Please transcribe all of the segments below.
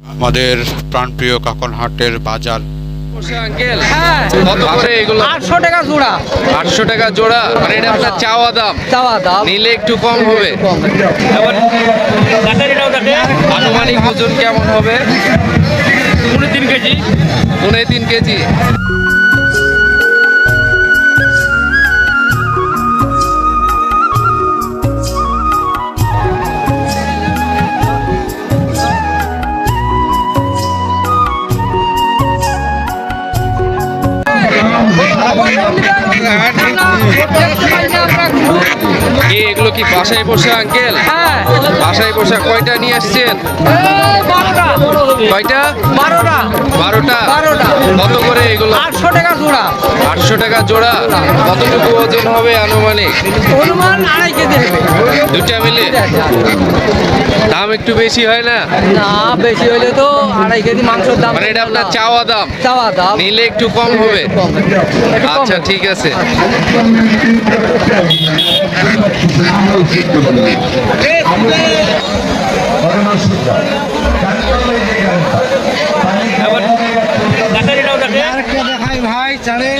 আমাদের প্রাণপ্রিয় কাকনহাটের বাজার। আঙ্কেল। হ্যাঁ। কত করে এগুলো? আটশো টাকা জোড়া। আটশো টাকা জোড়া? মানে এটা আপনার চাওয়া দাম। চাওয়া দাম। নিলে একটু কম হবে। আনুমানিক ওজন কেমন হবে? পনেরো তিন কেজি। পনেরো তিন কেজি। কি এগুলো কি বাসায় বসে আঙ্কেল? হ্যাঁ। বাসায় বসে কয়টা নিয়ে আসছেন? কয়টা? বারোটা। বারোটা? বারোটা। কত করে এগুলো? আটশো টাকা জোড়া। আটশো টাকা জোড়া। কতটুকু ওজন হবে আনুমানিক? অনুমান আড়াই কেজি দুটা মিলে? দাম একটু বেশি হয় না? না বেশি হলে তো আড়াই কেজি মাংসের দাম মানে এটা আপনার চাওয়া দাম? চাওয়া দাম। নিলে একটু কম হবে? আচ্ছা। ঠিক আছে। কাটারিটাও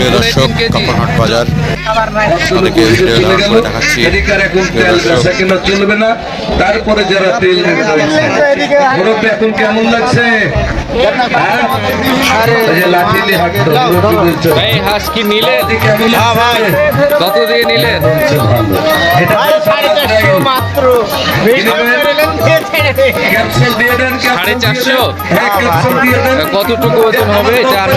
প্রিয় দর্শক। বাজার আপনাদেরকে ভিডিও ধারণ করে দেখাচ্ছি চলবে না তারপরে যারা তেল মুরব্বী এখন কেমন লাগছে হ্যাঁ? এই যে লাঠি নিয়ে হাঁটতো, মুরব্বীদের জন্য। ভাই হাঁস কি নিলেন এদিকে কেমন লাগছে? কত দিয়ে নিলেন এটা কি নেবেন? ক্যাপসুল দিয়ে দেন, ক্যাপসুল সাড়ে চারশো? হ্যাঁ, ক্যাপসুল দিয়ে দেন। কতটুকু ওজন হবে যারা।